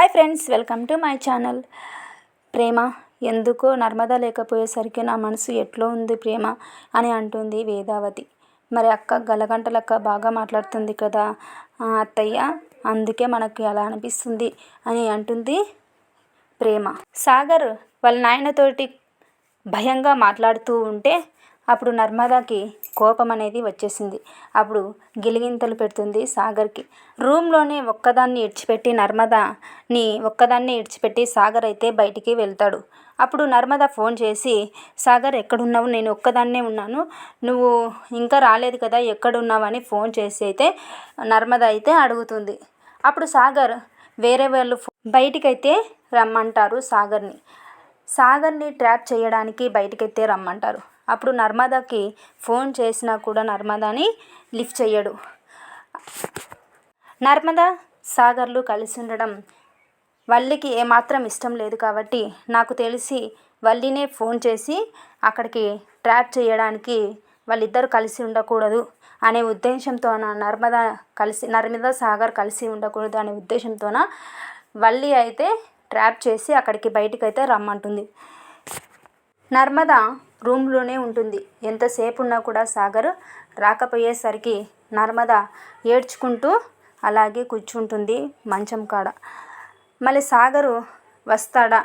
Hi friends welcome to my channel. ప్రేమ ఎందుకో నర్మదా లేకపోయేసరికి నా మనసు ఎట్లో ఉంది ప్రేమ అని అంటుంది వేదావతి. మరి అక్క గలగంటలక్క బాగా మాట్లాడుతుంది కదా? అత్తయ్య అందుకే మనకి అలా అనిపిస్తుంది అని అంటుంది ప్రేమ. సాగర్ వాళ్ళ నాయనతోటి భయంగా మాట్లాడుతూ ఉంటే అప్పుడు నర్మదాకి కోపం అనేది వచ్చేసింది. అప్పుడు గిలిగింతలు పెడుతుంది సాగర్కి. రూమ్లోనే ఒక్కదాన్ని ఇడిచిపెట్టి నర్మదాని ఒక్కదాన్ని ఇడిచిపెట్టి సాగర్ అయితే బయటికి వెళ్తాడు. అప్పుడు నర్మద ఫోన్ చేసి సాగర్ ఎక్కడున్నావు? నేను ఒక్కదాన్నే ఉన్నాను. నువ్వు ఇంకా రాలేదు కదా ఎక్కడున్నావు? అని ఫోన్ చేసి అయితే నర్మద అయితే అడుగుతుంది. అప్పుడు సాగర్ వేరే వాళ్ళు బయటికైతే రమ్మంటారు సాగర్ని. సాగర్ని ట్రాప్ చేయడానికి బయటకైతే రమ్మంటారు. అప్పుడు నర్మదాకి ఫోన్ చేసినా కూడా నర్మదాని లిఫ్ట్ చేయడు. నర్మదా సాగర్లు కలిసి ఉండడం వల్లికి ఏమాత్రం ఇష్టం లేదు కాబట్టి నాకు తెలిసి వల్లినే ఫోన్ చేసి అక్కడికి ట్రాప్ చేయడానికి వాళ్ళిద్దరూ కలిసి ఉండకూడదు అనే ఉద్దేశంతోన నర్మద కలిసి నర్మదా సాగర్ కలిసి ఉండకూడదు అనే ఉద్దేశంతోన వల్లి అయితే ట్రాప్ చేసి అక్కడికి బయటికి అయితే రమ్మంటుంది. నర్మద రూమ్లోనే ఉంటుంది. ఎంతసేపు ఉన్నా కూడా సాగర్ రాకపోయేసరికి నర్మద ఏడ్చుకుంటూ అలాగే కూర్చుంటుంది మంచం కాడ. మళ్ళీ సాగరు వస్తాడా?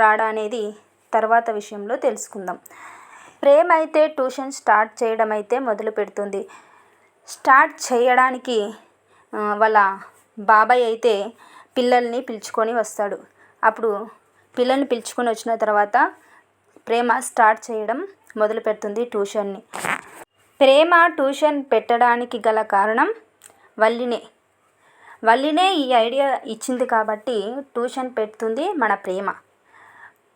రాడా అనేది తర్వాత విషయంలో తెలుసుకుందాం. ప్రేమ అయితే ట్యూషన్ స్టార్ట్ చేయడం అయితే మొదలు పెడుతుంది. స్టార్ట్ చేయడానికి వాళ్ళ బాబాయ్ అయితే పిల్లల్ని పిలుచుకొని వస్తాడు. అప్పుడు పిల్లల్ని పిలుచుకొని వచ్చిన తర్వాత ప్రేమ స్టార్ట్ చేయడం మొదలు పెడుతుంది ట్యూషన్ని. ప్రేమ ట్యూషన్ పెట్టడానికి గల కారణం వల్లినే. వల్లినే ఈ ఐడియా ఇచ్చింది కాబట్టి ట్యూషన్ పెడుతుంది మన ప్రేమ.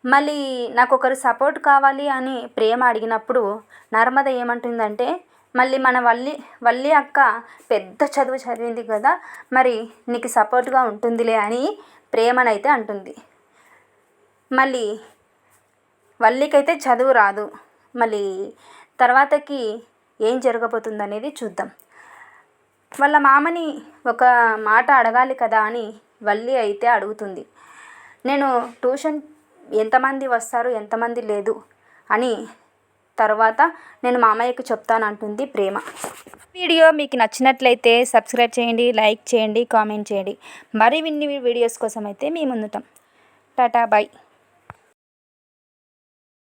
మళ్ళీ నాకు ఒకరు సపోర్ట్ కావాలి అని ప్రేమ అడిగినప్పుడు నర్మద ఏమంటుందంటే మళ్ళీ మన వల్లి వల్లి అక్క పెద్ద చదువు చదివింది కదా మరి నీకు సపోర్ట్గా ఉంటుందిలే అని ప్రేమనైతే అంటుంది. మళ్ళీ వల్లికైతే చదువు రాదు. మళ్ళీ తర్వాతకి ఏం జరగబోతుంది అనేది చూద్దాం. వాళ్ళ మామని ఒక మాట అడగాలి కదా అని వల్లి అయితే అడుగుతుంది. నేను ట్యూషన్ ఎంతమంది వస్తారు ఎంతమంది లేదు అని తర్వాత నేను మామయ్యకు చెప్తాను అంటుంది ప్రేమ వీడియో మీకు నచ్చినట్లయితే సబ్స్క్రైబ్ చేయండి లైక్ చేయండి కామెంట్ చేయండి. మరి మరిన్ని వీడియోస్ కోసం అయితే మీ ముందుటాం టాటా బాయ్.